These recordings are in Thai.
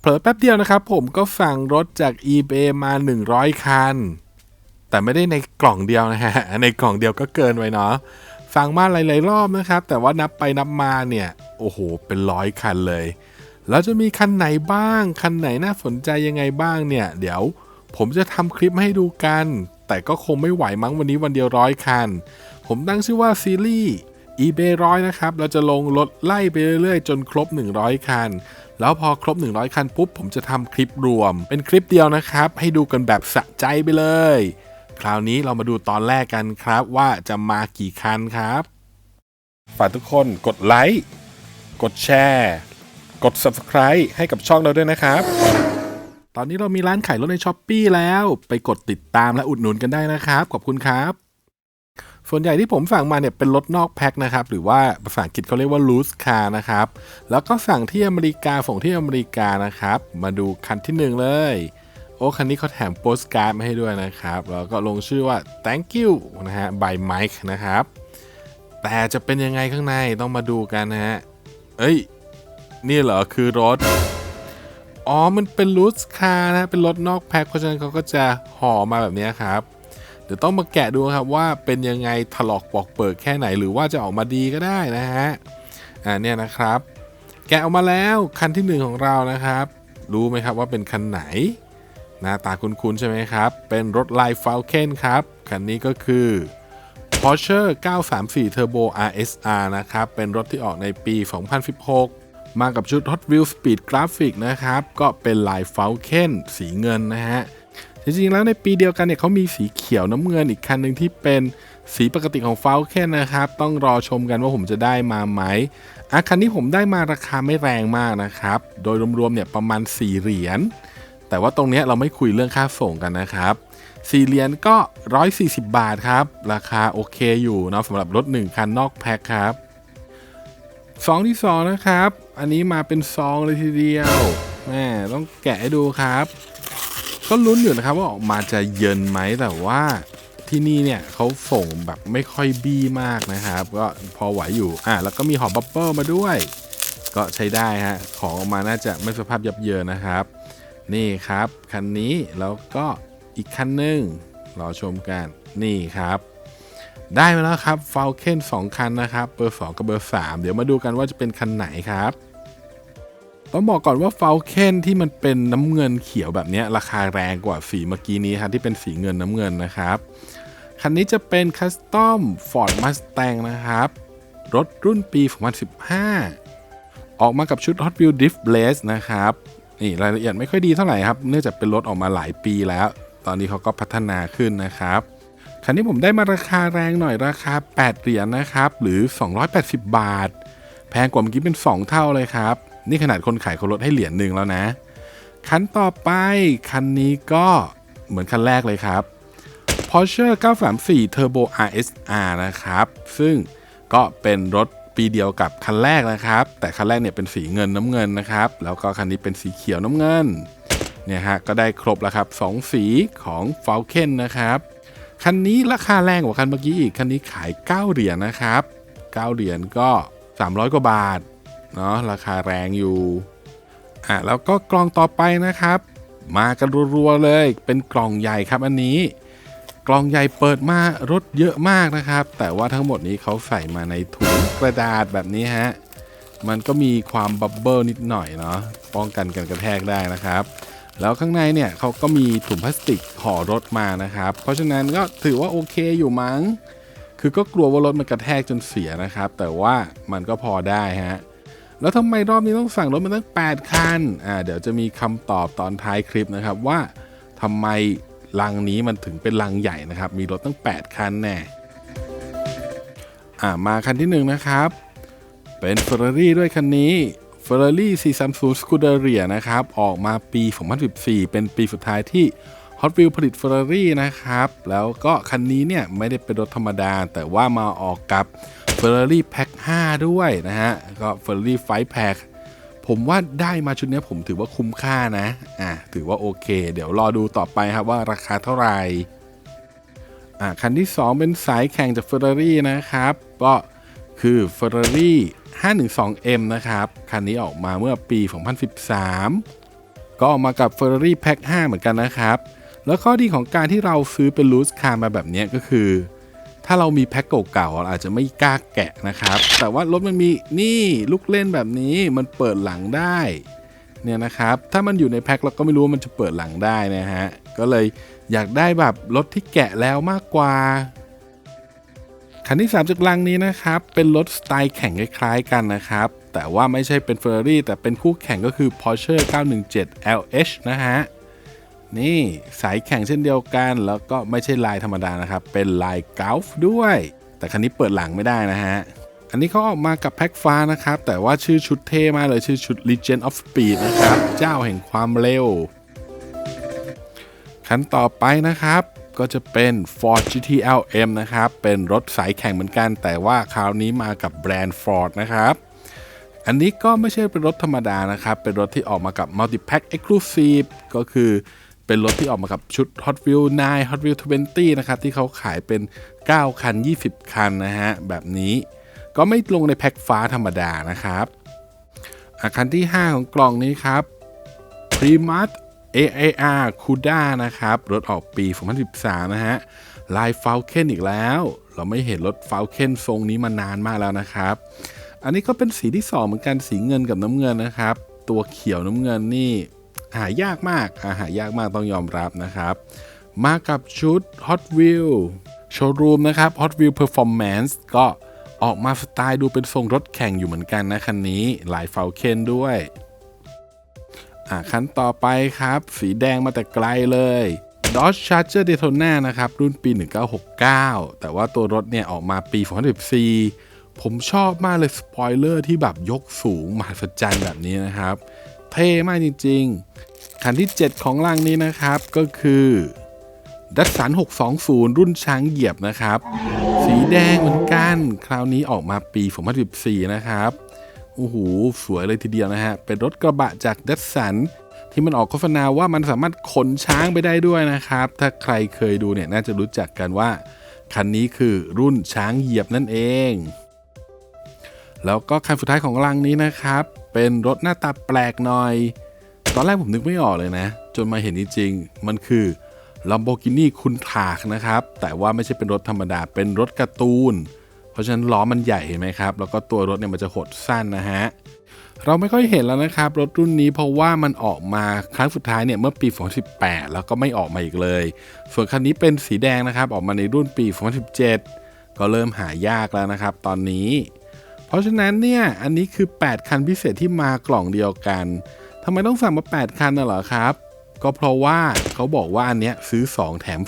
เผลอแป๊บเดียวนะครับ ผมก็สั่งรถจาก eBay มา 100 คัน แต่ไม่ได้ในกล่องเดียวนะฮะ ในกล่องเดียวก็เกินไว้เนาะสั่งมาหลาย ๆ รอบนะครับ แต่ว่านับไปนับมาเนี่ย โอ้โห เป็นร้อยคันเลย แล้วจะมีคันไหนบ้าง คันไหนน่าสนใจยังไงบ้างเนี่ย เดี๋ยวผมจะทำคลิปให้ดูกัน แต่ก็คงไม่ไหวมั้งวันนี้วันเดียวร้อยคัน ผมตั้งชื่อว่าซีรีส์ eBay ร้อยนะครับ เราจะลงรถไล่ไปเรื่อยๆ จนครบ 100 คัน แล้วพอครบ 100 คันปุ๊บ ผมจะทำคลิปรวม เป็นคลิปเดียวนะครับ ให้ดูกันแบบสะใจไปเลย คราวนี้เรามาดูตอนแรกกันครับว่าจะมากี่คันครับ ฝากทุกคนกดไลค์ กดแชร์ กด Subscribe ให้กับช่องเราด้วยนะครับ ตอนนี้เรามีร้านขายรถในช้อปปีแล้ว ไปกดติดตามและอุดหนุนกันได้นะครับ ขอบคุณครับ ส่วนใหญ่ที่ผมสั่งมาเนี่ยเป็นรถนอกแพ็คนะครับ หรือว่าภาษาอังกฤษเขาเรียกว่า loose car นะครับ แล้วก็สั่งที่อเมริกาส่งที่อเมริกานะครับ มาดูคันที่หนึ่งเลย โอ้ คันนี้เขาแถมโปสการ์ดมาให้ด้วยนะครับ แล้วก็ลงชื่อว่า thank you นะฮะ by Mike นะครับ แต่จะเป็นยังไงข้างในต้องมาดูกันนะฮะ เอ้ย นี่เหรอคือรถ อ๋อ มันเป็นลูสคาร์นะ เป็นรถนอกแพ็คเพราะฉะนั้นเขาก็จะห่อมาแบบนี้ครับ ดี๋ยวต้องมาแกะดูครับว่าเป็นยังไงถลอกปอกเปิดแค่ไหนหรือว่าจะออกมาดีก็ได้นะฮะอ่าเนี่ยนะครับ แกะออกมาแล้วคันที่หนึ่งของเรานะครับ รู้ไหมครับว่าเป็นคันไหน หน้าตาคุ้นๆใช่ไหมครับ เป็นรถไลฟ์ฟ a l c o n ครับ คันนี้ก็คือ Porsche 934 Turbo RSR นะครับ เป็นรถที่ออกในปี 2016 มากับชุด Hot Wheels Speed Graphic นะครับ ก็เป็นลาย Falcon สีเงินนะฮะ จริงๆแล้วในปีเดียวกันเนี่ยเขามีสีเขียวน้ำเงินอีกคันหนึ่งที่เป็นสีปกติของ Falcon นะครับ ต้องรอชมกันว่าผมจะได้มาไหมอะคันนี้ผมได้มาราคาไม่แรงมากนะครับ โดยรวมๆเนี่ยประมาณ 4 เหรียญ แต่ว่าตรงเนี้ยเราไม่คุยเรื่องค่าส่งกันนะครับ 4 เหรียญก็ 140 บาทครับ ราคาโอเคอยู่นะสำหรับรถ 1 คันนอกแพ็คครับซองที่ 2 นะครับ อันนี้มาเป็นซองเลยทีเดียวแมต้องแกะให้ดูครับ ก็ลุ้นอยู่นะครับว่าออกมาจะเย็นไหมแต่ว่าที่นี่เนี่ยเขาส่งแบบไม่ค่อยบี้มากนะครับ ก็พอไหวอยู่อะแล้วก็มีหอบบับเบิลมาด้วย ก็ใช้ได้ฮะของออกมาน่าจะไม่สภาพยับเยินนะครับ นี่ครับ คันนี้แล้วก็อีกคันหนึ่งรอชมกันนี่ครับ ได้มาแล้วครับฟ a l เ o n 2 คันนะครับ เบอร์ 2 กับเบอร์ 3 เดี๋ยวมาดูกันว่าจะเป็นคันไหนครับ ต้องบอกก่อนว่า f a l c o n ที่มันเป็นน้ำเงินเขียวแบบนี้ราคาแรงกว่าสีเมื่อกี้นี้ครับที่เป็นสีเงินน้ำเงินนะครับ คันนี้จะเป็นคัสตอม Ford Mustang นะครับ รถรุ่นปี 2015 ออกมากับชุด Hot Wheels Drift Blaze นะครับนี่รายละเอียดไม่ค่อยดีเท่าไหร่ครับ เนื่องจากเป็นรถออกมาหลายปีแล้ว ตอนนี้เขาก็พัฒนาขึ้นนะครับคันนี้ผมได้มาราคาแรงหน่อยราคา 8 เหรียญนะครับ หรือ 280 บาท แพงกว่าเมื่อกี้เป็น 2 เท่าเลยครับ นี่ขนาดคนขายเขาลดให้เหรียญหนึ่งแล้วนะ คันต่อไปคันนี้ก็เหมือนคันแรกเลยครับ Porsche 934 Turbo RSR นะครับ ซึ่งก็เป็นรถปีเดียวกับคันแรกนะครับ แต่คันแรกเนี่ยเป็นสีเงินน้ำเงินนะครับ แล้วก็คันนี้เป็นสีเขียวน้ำเงินเนี่ยฮะก็ได้ครบแล้วครับ 2 สีของ Falcon นะครับ คันนี้ราคาแรงกว่าคันเมื่อกี้อีก คันนี้ขาย 9 เหรียญนะครับ 9 เหรียญก็ 300 กว่าบาท เนาะราคาแรงอยู่ อะแล้วก็กล่องต่อไปนะครับ มากันรัวๆเลย เป็นกล่องใหญ่ครับอันนี้ กล่องใหญ่เปิดมารถเยอะมากนะครับ แต่ว่าทั้งหมดนี้เขาใส่มาในถุงกระดาษแบบนี้ฮะ มันก็มีความบับเบิลนิดหน่อยเนาะ ป้องกันการกระแทกได้นะครับแล้วข้างในเนี่ยเขาก็มีถุงพลาสติกห่อรถมานะครับ เพราะฉะนั้นก็ถือว่าโอเคอยู่มั้ง คือก็กลัวว่ารถมันกระแทกจนเสียนะครับ แต่ว่ามันก็พอได้ฮะ แล้วทำไมรอบนี้ต้องสั่งรถมาตั้ง 8 คัน อ่า เดี๋ยวจะมีคำตอบตอนท้ายคลิปนะครับว่าทำไมลังนี้มันถึงเป็นลังใหญ่นะครับ มีรถตั้ง 8 คันแน่ อ่า มาคันที่หนึ่งนะครับ เป็น Ferrari ด้วยคันนี้ Ferrari 430 Scuderia นะครับ ออกมาปี 2014 เป็นปีสุดท้ายที่ Hot Wheels ผลิต Ferrari นะครับ แล้วก็คันนี้เนี่ยไม่ได้เป็นรถธรรมดา แต่ว่ามาออกกับ Ferrari Pack 5 ด้วยนะฮะ ก็ Ferrari Fight Pack ผมว่าได้มาชุดนี้ผมถือว่าคุ้มค่านะ อะถือว่าโอเค เดี๋ยวรอดูต่อไปครับว่าราคาเท่าไหร่อะคันที่ 2 เป็นสายแข่งจาก Ferrari นะครับ ก็คือ Ferrari 512M นะครับ คันนี้ออกมาเมื่อปี 2013 ก็ออกมากับ Ferrari Pack 5 เหมือนกันนะครับ แล้วข้อดีของการที่เราซื้อเป็น loose car มาแบบนี้ก็คือ ถ้าเรามีแพ็คเก่าๆเราอาจจะไม่กล้าแกะนะครับ แต่ว่ารถมันมีนี่ลูกเล่นแบบนี้มันเปิดหลังได้เนี่ยนะครับ ถ้ามันอยู่ในแพ็คเราก็ไม่รู้ว่ามันจะเปิดหลังได้นะฮะ ก็เลยอยากได้แบบรถที่แกะแล้วมากกว่า คันที่ 3จากลังนี้นะครับ เป็นรถสไตล์แข่งคล้ายๆกันนะครับ แต่ว่าไม่ใช่เป็น Ferrari แต่เป็นคู่แข่งก็คือ Porsche 917 LH นะฮะ นี่สายแข่งเช่นเดียวกัน แล้วก็ไม่ใช่ลายธรรมดานะครับ เป็นลายกอล์ฟด้วย แต่คันนี้เปิดหลังไม่ได้นะฮะ อันนี้เขาออกมากับแพ็คฟ้านะครับ แต่ว่าชื่อชุดเท่มากเลยชื่อชุด Legend of Speed นะครับ เจ้าแห่งความเร็ว คันต่อไปนะครับก็จะเป็น Ford GTL M นะครับ เป็นรถสายแข่งเหมือนกัน แต่ว่าคราวนี้มากับแบรนด์ Ford นะครับ อันนี้ก็ไม่ใช่เป็นรถธรรมดานะครับ เป็นรถที่ออกมากับ Multi Pack Exclusive ก็คือ เป็นรถที่ออกมากับชุด Hot Wheels 9 Hot Wheels 20 นะครับ ที่เขาขายเป็น 9 คัน 20 คันนะฮะ แบบนี้ก็ไม่ลงในแพ็คฟ้าธรรมดานะครับอะคันที่ 5 ของกล่องนี้ครับ Primus AAR CUDA นะครับ รถออกปี 2013 นะฮะ ลาย Falcon อีกแล้ว เราไม่เห็นรถ Falcon ทรงนี้มานานมากแล้วนะครับ อันนี้ก็เป็นสีที่ 2 เหมือนกันสีเงินกับน้ำเงินนะครับ ตัวเขียวน้ำเงินนี่ หายากมากอาหายากมากต้องยอมรับนะครับ มากับชุด Hot Wheel Showroom นะครับ Hot Wheel Performance ก็ออกมาสไตล์ดูเป็นทรงรถแข่งอยู่เหมือนกันนะคันนี้หลาย Falcon ด้วยอะคันต่อไปครับ สีแดงมาแต่ไกลเลย Dodge Charger Daytona นะครับ รุ่นปี 1969 แต่ว่าตัวรถเนี่ย ออกมาปี 2014 ผมชอบมากเลย สปอยเลอร์ที่แบบยกสูงมหัศจรรย์แบบนี้นะครับ เท่มากจริงๆ คันที่ 7 ของลังนี้นะครับก็คือดัตสัน 620 รุ่นช้างเหยียบนะครับ สีแดงเหมือนกัน คราวนี้ออกมาปี 2014 นะครับ โอ้โห สวยเลยทีเดียวนะฮะ เป็นรถกระบะจากดัตสัน ที่มันออกโฆษณาว่ามันสามารถขนช้างไปได้ด้วยนะครับ ถ้าใครเคยดูเนี่ย น่าจะรู้จักกันว่า คันนี้คือรุ่นช้างเหยียบนั่นเอง แล้วก็คันสุดท้ายของรังนี้นะครับ เป็นรถหน้าตาแปลกหน่อย ตอนแรกผมนึกไม่ออกเลยนะ จนมาเห็นจริงๆ มันคือ Lamborghini คุณถากนะครับ แต่ว่าไม่ใช่เป็นรถธรรมดา เป็นรถการ์ตูน เพราะฉะนั้นล้อมันใหญ่เห็นไหมครับ แล้วก็ตัวรถเนี่ยมันจะหดสั้นนะฮะ เราไม่ค่อยเห็นแล้วนะครับ รถรุ่นนี้เพราะว่ามันออกมาครั้งสุดท้ายเนี่ยเมื่อปี 2018 แล้วก็ไม่ออกมาอีกเลย ส่วนคันนี้เป็นสีแดงนะครับ ออกมาในรุ่นปี 2017 ก็เริ่มหายากแล้วนะครับ ตอนนี้ เพราะฉะนั้นเนี่ยอันนี้คือ 8 คันพิเศษที่มากล่องเดียวกันทำไมต้องสั่งมา 8 คันน่ะเหรอครับ ก็เพราะว่าเขาบอกว่าอันเนี้ยซื้อ 2 แถม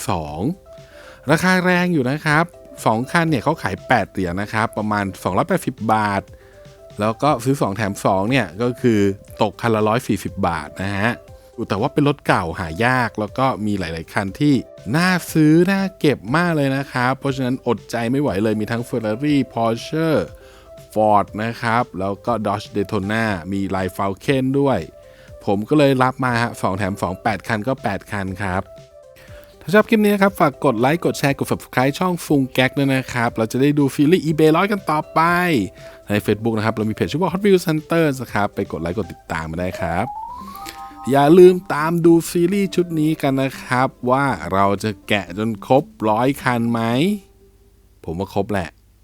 2 ราคาแรงอยู่นะครับ 2 คันเนี่ยเขาขาย 8 เหรียญนะครับ ประมาณ 280 บาท แล้วก็ซื้อ 2 แถม 2 เนี่ยก็คือตกคันละ 140 บาทนะฮะแต่ว่าเป็นรถเก่าหายากแล้วก็มีหลาย ๆ คันที่น่าซื้อ น่าเก็บมากเลยนะครับ เพราะฉะนั้นอดใจไม่ไหวเลยมีทั้ง Ferrari Porsche Ford นะครับ แล้วก็ Dodge Daytona มีลาย Falcon ด้วย ผมก็เลยรับมาฮะ2แถม 2 8 คันก็ 8 คันครับ ถ้าชอบคลิปนี้นะครับ ฝากกดไลค์ กดแชร์ กด subscribe ช่องฟุงแก๊กด้วยนะครับ เราจะได้ดูซีรีส์ eBay ร้อยกันต่อไป ใน Facebook นะครับ เรามีเพจชื่อว่า Hot Wheels Hunters นะครับ ไปกดไลค์ กดติดตามมาได้ครับอย่าลืมตามดูซีรีส์ชุดนี้กันนะครับ ว่าเราจะแกะจนครบร้อยคันไหม ผมว่าครบแหละ